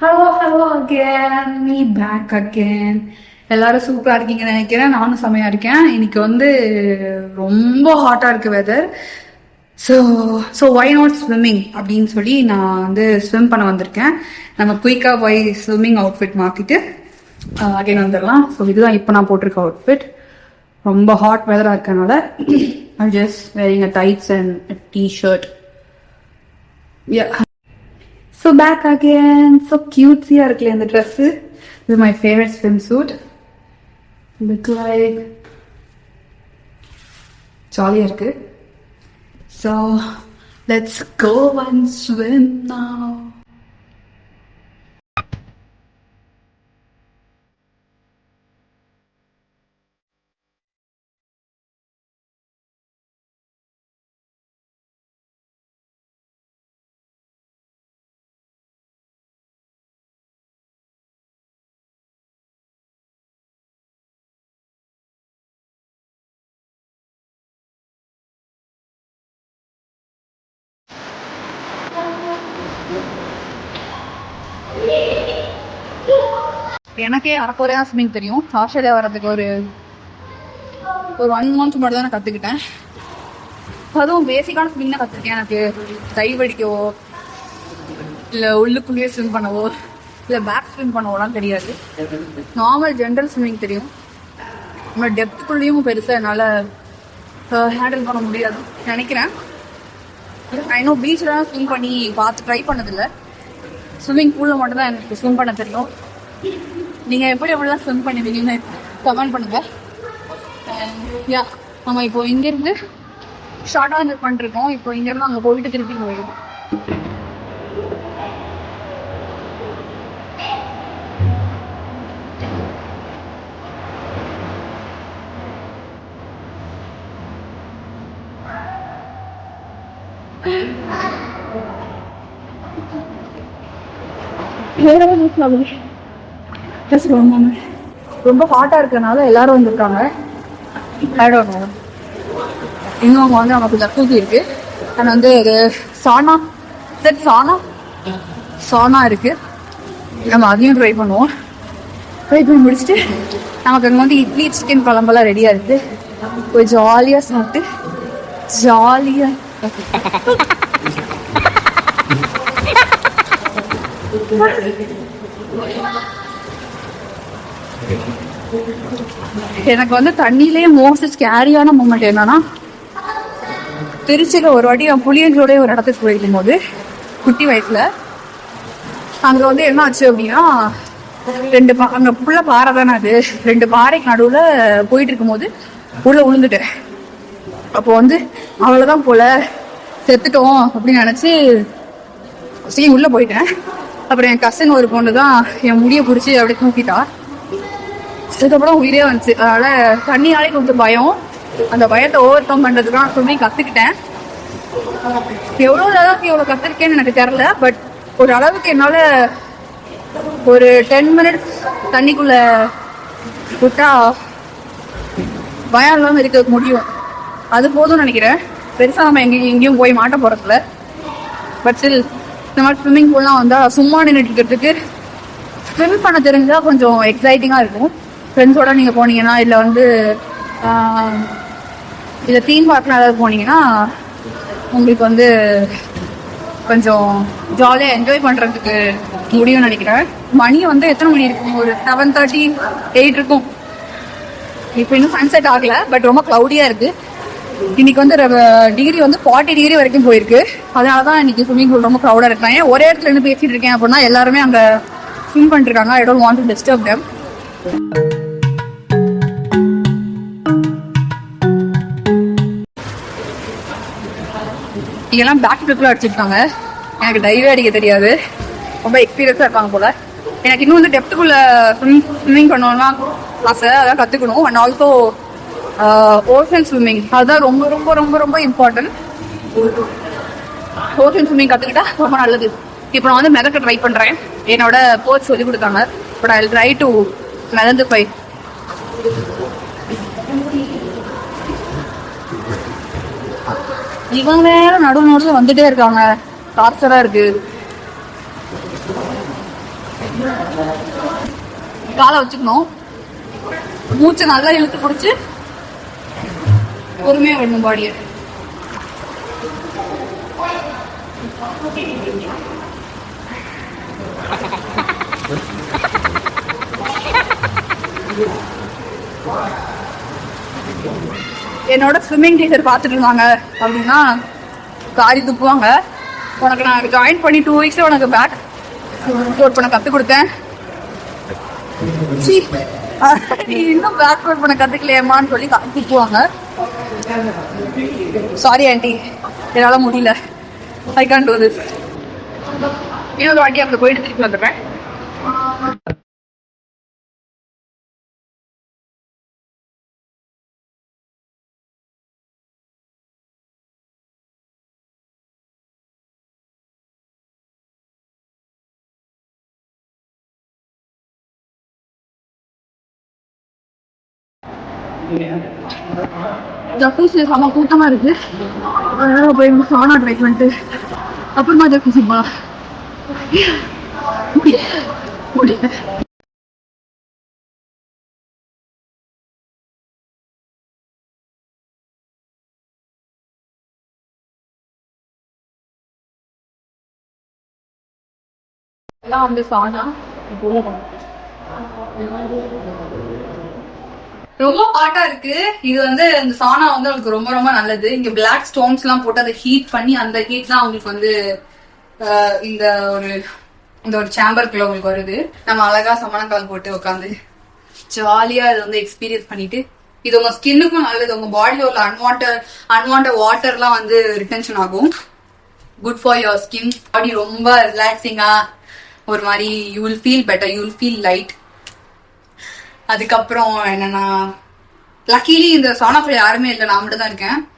Hello hello again me back again எல்லாரும் சூப்பராக இருக்கீங்கன்னு நினைக்கிறேன். நானும் செம்மையாக இருக்கேன். இன்னைக்கு வந்து ரொம்ப ஹாட்டாக இருக்கு weather so so why not swimming அப்படின்னு சொல்லி நான் வந்து ஸ்விம் பண்ண வந்திருக்கேன். நம்ம குயிக்காக போய் ஸ்விம்மிங் அவுட்ஃபிட் மாற்றிட்டு அகைன் வந்துடலாம். ஸோ இதுதான் இப்போ நான் போட்டிருக்க அவுட்ஃபிட் ரொம்ப ஹாட் வெதராக இருக்கனால I just wearing a tights and T shirt so back again so கியூட்ஸியாக இருக்குல்ல இந்த ட்ரெஸ்ஸு இது my favourite swimsuit look like ஜாலியாக இருக்கு. So let's go and swim now. எனக்கே அரைக்குறையா ஸ்விம்மிங் தெரியும். ஆஸ்திரேலியா வர்றதுக்கு ஒரு ஒரு ஒன் மந்த் மட்டும் தான் நான் கற்றுக்கிட்டேன் அதுவும் பேசிக்கான ஸ்விம்மிங் தான் கற்றுருக்கேன் எனக்கு டைவ் அடிக்கவோ இல்லை உள்ளுக்குள்ளேயே ஸ்விம் பண்ணவோ இல்லை பேக் ஸ்விம் பண்ணவோலாம் தெரியாது. நார்மல் ஜென்ரல் ஸ்விம்மிங் தெரியும். நம்ம டெப்த்துக்குள்ளேயும் பெருசாக என்னால் ஹேண்டில் பண்ண முடியாது. நினைக்கிறேன். இன்னும் பீச்சில் ஸ்விம் பண்ணி பார்த்து ட்ரை பண்ணதில்லை. ஸ்விம்மிங் பூலில் மட்டும் தான் எனக்கு ஸ்விம் பண்ண தெரியும். நீங்கள் எப்படி எப்படிலாம் ஸ்விம் பண்ணுவீங்கன்னு கமெண்ட் பண்ணுங்க. யா நம்ம இப்போ இங்கேருந்து ஷார்ட்டாக இருந்து பண்ணிருக்கோம். இப்போ இங்கேருந்து அங்கே போயிட்டு திருப்பி போயிடும் Just one moment. ரொம்ப ஹாட்டா இருக்கறனால எல்லாரும் வந்திருக்காங்க. Know. இன்னொன்று வந்து நமக்கு ஜக்கூசி இருக்கு. அண்ட் வந்து சானா செட் சானா சானா இருக்கு. நம்ம அதையும் ட்ரை பண்ணுவோம். ட்ரை பண்ணி முடிச்சுட்டு. நமக்கு அங்கே வந்து இட்லி சிக்கன் குழம்பெல்லாம் ரெடியா இருக்கு. போய் ஜாலியா சாப்பிட்டு ஜாலியா எனக்கு வந்து தண்ணியிலேயே மோஸ்ட் ஸ்கேரியான மூமெண்ட் என்னன்னா திருச்சியில ஒரு வாட்டி என் புளியங்களோட ஒரு இடத்துக்கு போயிருக்கும் போது குட்டி வயசுல அங்க வந்து என்ன ஆச்சு அப்படின்னா ரெண்டு பா அங்க புள்ள பாறை தானே அது. ரெண்டு பாறைக்கு நடுவுல போயிட்டு இருக்கும்போது உள்ள விழுந்துட்டேன் அப்போ வந்து அவ்வளவுதான் போல செத்துட்டோம் அப்படின்னு நினைச்சு சரி உள்ள போயிட்டேன். அப்புறம் என் கசன் ஒரு பொண்ணு தான் என் முடிய பிடிச்சி அப்படியே தூக்கிட்டா. அதுக்கப்புறம் உயிரே வந்துச்சு. அதனால தண்ணியாலே கொஞ்சம் பயம். அந்த பயத்தை ஓவர் கம் பண்றதுக்கு சொல்லி கத்துக்கிட்டேன். எவ்வளவு அளவுக்கு எவ்வளோ கற்றுருக்கேன்னு எனக்கு தெரியல பட் ஒரு அளவுக்கு என்னால ஒரு டென் மினிட்ஸ் தண்ணிக்குள்ள விட்டா பயம் இல்லாம இருக்க முடியும். அது போதும் நினைக்கிறேன். பெருசா நம்ம எங்கேயும் எங்கேயும் போய் மாட்ட போறதில்ல. பட் ஸ்டில் இந்த மாதிரி ஸ்விம்மிங் பூல்லாம் வந்தா சும்மா நின்றுட்டு இருக்கிறதுக்கு ஸ்விம் பண்ண தெரிஞ்சா கொஞ்சம் எக்ஸைட்டிங்கா இருக்கும். ஃப்ரெண்ட்ஸோட நீங்க போனீங்கன்னா இல்லை வந்து ஆஹ், இல்லை தீம் பார்க்ல ஏதாவது போனீங்கன்னா உங்களுக்கு வந்து கொஞ்சம் ஜாலியாக என்ஜாய் பண்ணுறதுக்கு முடியும்னு நினைக்கிறேன். மணி வந்து எத்தனை மணி இருக்கும்? ஒரு செவன் தேர்ட்டி எயிட் இருக்கும். இப்போ இன்னும் சன்செட் ஆகல பட் ரொம்ப க்ளவுடியாக இருக்கு. இன்னைக்கு வந்து டிகிரி வந்து ஃபார்ட்டி டிகிரி வரைக்கும் போயிருக்கு. அதனால தான் இன்னைக்கு ஸ்விம்மிங் பூல் ரொம்ப க்ரௌடாக இருக்காங்க ஏன் ஒரே இடத்துல இருந்து பேசிட்டு இருக்கேன் அப்படின்னா எல்லாருமே அங்கே ஸ்விம் பண்ணிருக்காங்க I don't want to disturb them. இங்கெல்லாம் பேக் ட்ரிப்ல அடிச்சிருக்காங்க எனக்கு டைவே அடிக்க தெரியாது. ரொம்ப எக்ஸ்பீரியன்ஸாக இருப்பாங்க போல. எனக்கு இன்னும் வந்து டெப்த்துக்குள்ளே ஸ்விம்மிங் ஸ்விம்மிங் பண்ணணும்னா ஆசை அதெல்லாம் கற்றுக்கணும் அண்ட் ஆல்சோ ஓஷன் ஸ்விம்மிங் அதுதான் ரொம்ப ரொம்ப ரொம்ப ரொம்ப இம்பார்ட்டன்ட் ஓஷன் ஸ்விம்மிங் கற்றுக்கிட்டா ரொம்ப நல்லது. இப்போ நான் வந்து மிதக்க ட்ரை பண்ணுறேன் என்னோட கோச் சொல்லி கொடுத்தாங்க. பட் ஐ ட்ரை டு மிதந்து போய் இவங்க வேற நடுவு நடுவில் வந்துட்டே இருக்காங்க. டார்ச்சரா இருக்கு. காலை வச்சுக்கணும். மூச்சை நல்லா இழுத்து பிடிச்சி பொறுமையா விடணும் பாடியை. என்னோட ஸ்விம்மிங் டீச்சர் பார்த்துட்டு இருந்தாங்க அப்படின்னா காரி துப்புவாங்க. உனக்கு நான் ஜாயின் பண்ணி டூ வீக்ஸ் உனக்கு பேக் கோட் பண்ண கற்றுக் கொடுத்தேன். நீ இன்னும் பேக் கோட் பண்ண கற்றுக்கலையம்மான்னு சொல்லி காரி துப்புவாங்க சாரி ஆண்டி என்னால் முடியல. ஐ கான் டூ திஸ் இன்னொரு வாட்டி அங்கே போயிட்டு திருப்பி வந்துடுறேன். ஜக்கூசி செம கூட்டமாக இருக்கு அதனால போய் சானா ட்ரை பண்ணிட்டு அப்புறமா ஜக்கூசி போகலாம் முடியல. வந்து சானா ரொம்ப ஹாட்டா இருக்கு. இது வந்து இந்த சானா வந்து அவங்களுக்கு ரொம்ப ரொம்ப நல்லது. இங்க பிளாக் ஸ்டோன்ஸ் எல்லாம் போட்டு அதை ஹீட் பண்ணி அந்த ஹீட் தான் அவங்களுக்கு வந்து இந்த ஒரு இந்த ஒரு சேம்பருக்குள்ள உங்களுக்கு வருது. நம்ம அழகா சமணக்கால் போட்டு உட்காந்து ஜாலியா இதை வந்து எக்ஸ்பீரியன்ஸ் பண்ணிட்டு இது உங்க ஸ்கின்னுக்கும் நல்லது. உங்க பாடியில உள்ள அன்வான்ட் அன்வான்ட் வாட்டர்லாம் வந்து ரிட்டன்ஷன் ஆகும். Good for your skin body ரொம்ப ரிலாக்ஸிங்கா ஒரு மாதிரி you will feel better you will feel light அதுக்கப்புறம் என்னன்னா லக்கிலி இந்த சோனாஃபில் யாருமே இல்லை. நான் மட்டும் தான் இருக்கேன்.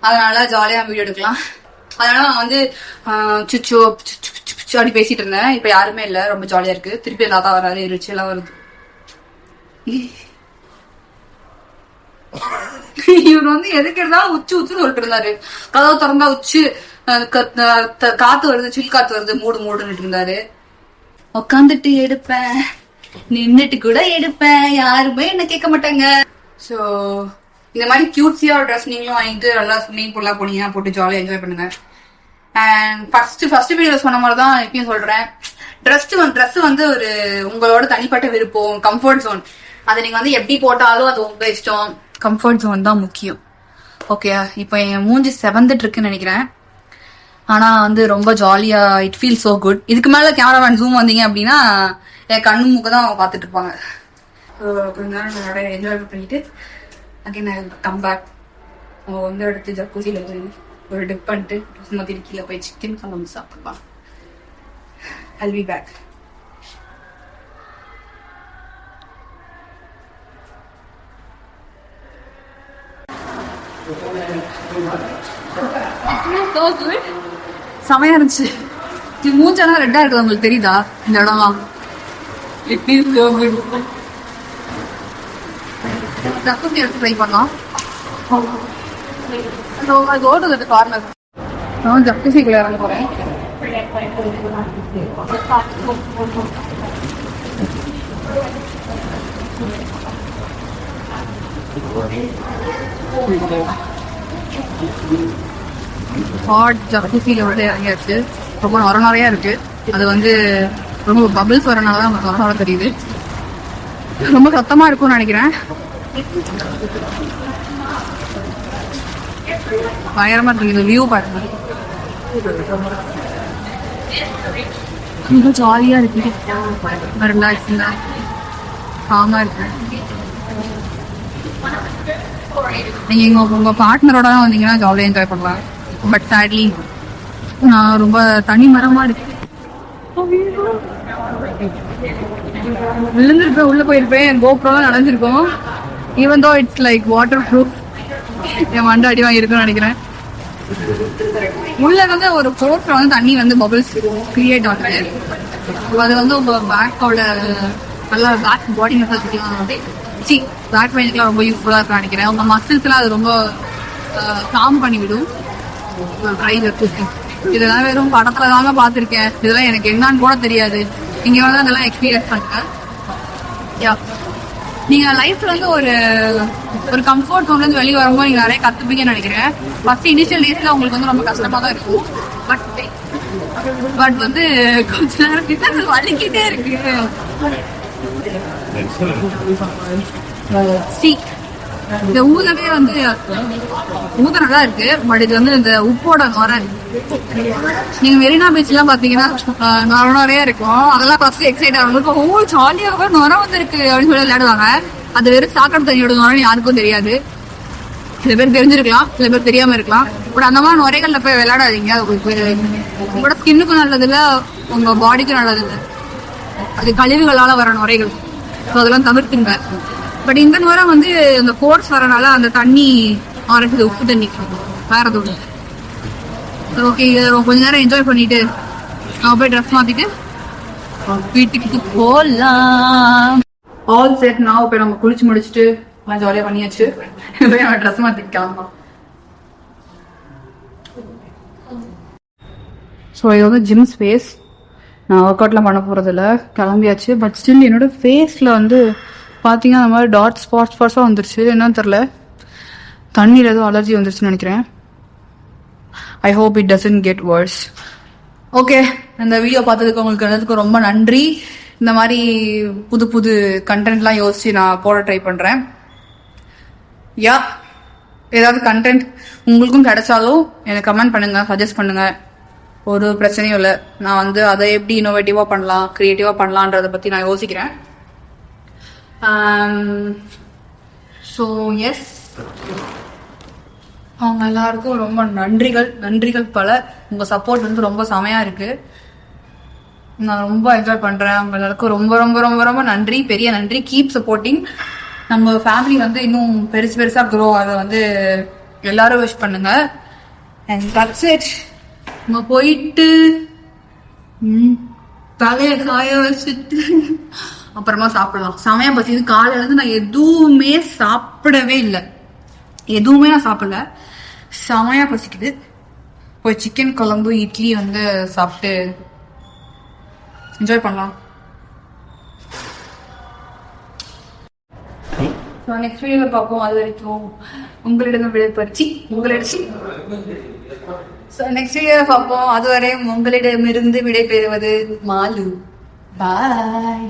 அதனால ஜாலியாக வீடியோ எடுக்கலாம். அதனால நான் வந்து சுச்சோ சுச்சு அப்படி பேசிட்டு இருந்தேன். இப்போ யாருமே இல்லை. ரொம்ப ஜாலியாக இருக்கு. திருப்பி தாத்தா வராரு. இருச்சு எல்லாம் வருது. இவர் வந்து எதுக்கு இருந்தாலும் உச்சு உச்சுன்னு சொல்லிட்டு இருந்தாரு. கதவு திறந்தா உச்சு. த- காத்து வருது. சில் காத்து வருது. மூடு மூடுன்னுட்டு இருந்தாரு. உட்காந்துட்டு எடுப்பேன். நின்னுட்டு கூட எடுப்பேன். யாருமே என்ன கேட்க மாட்டாங்க சோ இந்த மாதிரி கியூட்ஸியா ஒரு ட்ரெஸ் நீங்களும் வாங்கிட்டு நல்லா ஸ்விம்மிங் பூல்லாம் போனீங்கன்னா போட்டு ஜாலியாக என்ஜாய் பண்ணுங்க. அண்ட் ஃபர்ஸ்ட் ஃபர்ஸ்ட் வீடியோ சொன்ன மாதிரி தான் எப்பயும் சொல்றேன். ட்ரெஸ் ட்ரெஸ் வந்து ஒரு உங்களோட தனிப்பட்ட விருப்பம் கம்ஃபர்ட் ஜோன் அதை நீங்க வந்து எப்படி போட்டாலும் அது உங்க இஷ்டம். கம்ஃபர்ட் ஜோன் தான் முக்கியம். ஓகே இப்போ என் மூஞ்சி செவந்துட்டு இருக்குன்னு நினைக்கிறேன். ஆனா வந்து ரொம்ப ஜாலியா இட் ஃபீல் சோ குட் இதுக்கு மேல கேமராமேன் ஜூம் வந்தீங்க அப்படின்னா என் கண்ணு மூக்க தான் அவங்க பார்த்துட்டு இருப்பாங்க. கொஞ்ச நேரம் நான் நிறைய என்ஜாய் பண்ணிட்டு அகைன் ஐ கம் பேக் அவங்க வந்து எடுத்து ஜக்கூசியில் போய் ஒரு டிப் பண்ணிட்டு சும்மா கீழே போய் சிக்கன் குழம்பு சாப்பிடலாம் I'll be back. செமையா இருந்துச்சு. இது மூஞ்செல்லாம் ரெட்டா இருக்குது உங்களுக்கு தெரியுதா? இந்த இடம்லாம். இட் ஃபீல்ஸ் சோ எடுத்து ட்ரை பண்ணலாம். So, I go to the நான் ஜக்குசிக்குள்ள இறங்க போறேன். ஹாட் ஜக்குசியில விட இறங்கியாச்சு. ரொம்ப நொர நிறையா இருக்கு. அது வந்து ரொம்ப பபிள்ஸ் வரனால தான் நமக்கு நொர தெரியுது. ரொம்ப சத்தமா இருக்கும்னு நினைக்கிறேன். பயங்கரமா இருக்கு இந்த வியூ பாருங்க. ரொம்ப ஜாலியா இருக்கு. ரிலாக்ஸிங்கா காமா இருக்கு. நீங்க எங்க உங்க பார்ட்னரோட தான் வந்தீங்கன்னா ஜாலியா என்ஜாய் பண்ணலாம். பட் சேட்லி நான் ரொம்ப தனி மரமா இருக்கு. விழுந்திருப்பேன் உள்ள போயிருப்பேன். என் கோப்ரோலாம் நடந்திருக்கும் even though it's like waterproof என் மண்டை அடி வாங்கியிருக்குன்னு நினைக்கிறேன். உள்ள வந்து ஒரு ஃபோர்ஸ்ல வந்து தண்ணி வந்து பபிள்ஸ் கிரியேட் ஆகுது. அது வந்து உங்க பேக்கோட நல்லா பேக் பாடி மசாஜ் சி பேக் பெயினுக்குலாம் ரொம்ப யூஸ்ஃபுல்லாக இருக்கும் நினைக்கிறேன். உங்க மசில்ஸ்லாம் அது ரொம்ப காம் பண்ணிவிடும். ட்ரை இதெல்லாம் வெறும் படத்துல தாங்க பார்த்துருக்கேன். இதெல்லாம் எனக்கு என்னன்னு கூட தெரியாது. இங்க வந்து அதெல்லாம் எக்ஸ்பீரியன்ஸ் பண்ணுங்க யா நீங்க லைஃப்ல வந்து ஒரு ஒரு கம்ஃபர்ட் ஜோன்ல இருந்து வெளியே வரும்போது நீங்க நிறைய கத்துப்பீங்கன்னு நினைக்கிறேன். ஃபர்ஸ்ட் இனிஷியல் டேஸ்ல உங்களுக்கு வந்து ரொம்ப கஷ்டமா தான் இருக்கும். பட் பட் வந்து கொஞ்ச நேரம் கிட்ட வலிக்கிட்டே இருக்கு. சி இந்த ஊதவே வந்து ஊத நல்லா இருக்கு. பட் இது வந்து இந்த உப்போட நுர. நீங்க மெரினா பீச் எல்லாம் பாத்தீங்கன்னா ஆஹ், நுர நுறையா இருக்கும். அதெல்லாம் ஃபர்ஸ்ட் எக்ஸைட் ஆகும். ஓ ஜாலியா நுர வந்துருக்கு அப்படின்னு சொல்லி விளையாடுவாங்க. அது வெறும் சாக்கடை தண்ணியோட நுரன்னு யாருக்கும் தெரியாது. சில பேர் தெரிஞ்சிருக்கலாம். சில பேர் தெரியாம இருக்கலாம். பட் அந்த மாதிரி நுரைகள்ல போய் விளையாடாதீங்க. உங்களுக்கு உங்களோட ஸ்கின்னுக்கும் நல்லது இல்ல உங்க பாடிக்கும் நல்லது இல்ல. அது கழிவுகளால வர நுரைகள். ஸோ அதெல்லாம் தவிர்த்துங்க. பட் இந்த நுரை வந்து அந்த ஃபோர்ஸ் வரனால அந்த தண்ணி ஆரம்பிச்சது உப்பு தண்ணி. வேற எதுவும் ஓகே கொஞ்ச நேரம் என்ஜாய் பண்ணிட்டு நான் போய் ட்ரெஸ் மாத்திட்டு வீட்டுக்கு போலாம். ஆல் செட் நான் இப்போ நம்ம குளிச்சு முடிச்சுட்டு நான் ஜாலியாக பண்ணியாச்சு. போய் நம்ம ட்ரெஸ் மாத்திக்கலாம் ஸோ இது வந்து ஜிம் ஸ்பேஸ் நான் ஒர்க் அவுட்லாம் பண்ண போகிறதில்ல கிளம்பியாச்சு. பட் ஸ்டில் என்னோட ஃபேஸில் வந்து பார்த்தீங்கன்னா அந்த மாதிரி டாட் ஸ்பாட் ஸ்பாட்ஸாக வந்துருச்சு. என்னன்னு தெரில தண்ணீர் ஏதோ அலர்ஜி வந்துருச்சுன்னு நினைக்கிறேன். I hope it doesn't get worse okay இந்த வீடியோ பார்த்ததுக்கு உங்களுக்கு எல்லாத்துக்கும் ரொம்ப நன்றி. இந்த மாதிரி புது புது கண்டென்ட்லாம் யோசிச்சு நான் போட ட்ரை பண்ணுறேன் யா ஏதாவது கண்டென்ட் உங்களுக்கும் கிடைச்சாலும் எனக்கு கமெண்ட் பண்ணுங்கள் சஜஸ்ட் பண்ணுங்கள் ஒரு பிரச்சனையும் இல்லை. நான் வந்து அதை எப்படி இன்னோவேட்டிவாக பண்ணலாம் க்ரியேட்டிவாக பண்ணலான்றதை பற்றி நான் யோசிக்கிறேன். Um, ஸோ எஸ் அவங்க எல்லாருக்கும் ரொம்ப நன்றிகள். நன்றிகள் பல. உங்க சப்போர்ட் வந்து ரொம்ப செமையா இருக்கு. நான் ரொம்ப என்ஜாய் பண்றேன். அவங்க எல்லாருக்கும் ரொம்ப ரொம்ப ரொம்ப ரொம்ப நன்றி. பெரிய நன்றி. கீப் சப்போர்ட்டிங் நம்ம ஃபேமிலி வந்து இன்னும் பெருசு பெருசா க்ரோ அதை வந்து எல்லாரும் விஷ் பண்ணுங்க. அண்ட் தட்ஸ் இட் நம்ம போயிட்டு ம், காய வச்சுட்டு அப்புறமா சாப்பிடலாம். செமையா பசி காலையில இருந்து நான் எதுவுமே சாப்பிடவே இல்லை. எதுவுமே நான் சாப்பிடல. செமையா பசிக்குது போய் சிக்கன் குழம்பு இட்லி வந்து சாப்பிட்டு என்ஜாய் பண்ணலாம். நெக்ஸ்ட் வீடியோவில் பார்ப்போம். அது வரைக்கும் உங்களிடம் விடைபறிச்சு உங்களிடம் ஸோ நெக்ஸ்ட் வீடியோவில் பார்ப்போம். அதுவரை உங்களிடமிருந்து விடைபெறுவது மாலு. பாய்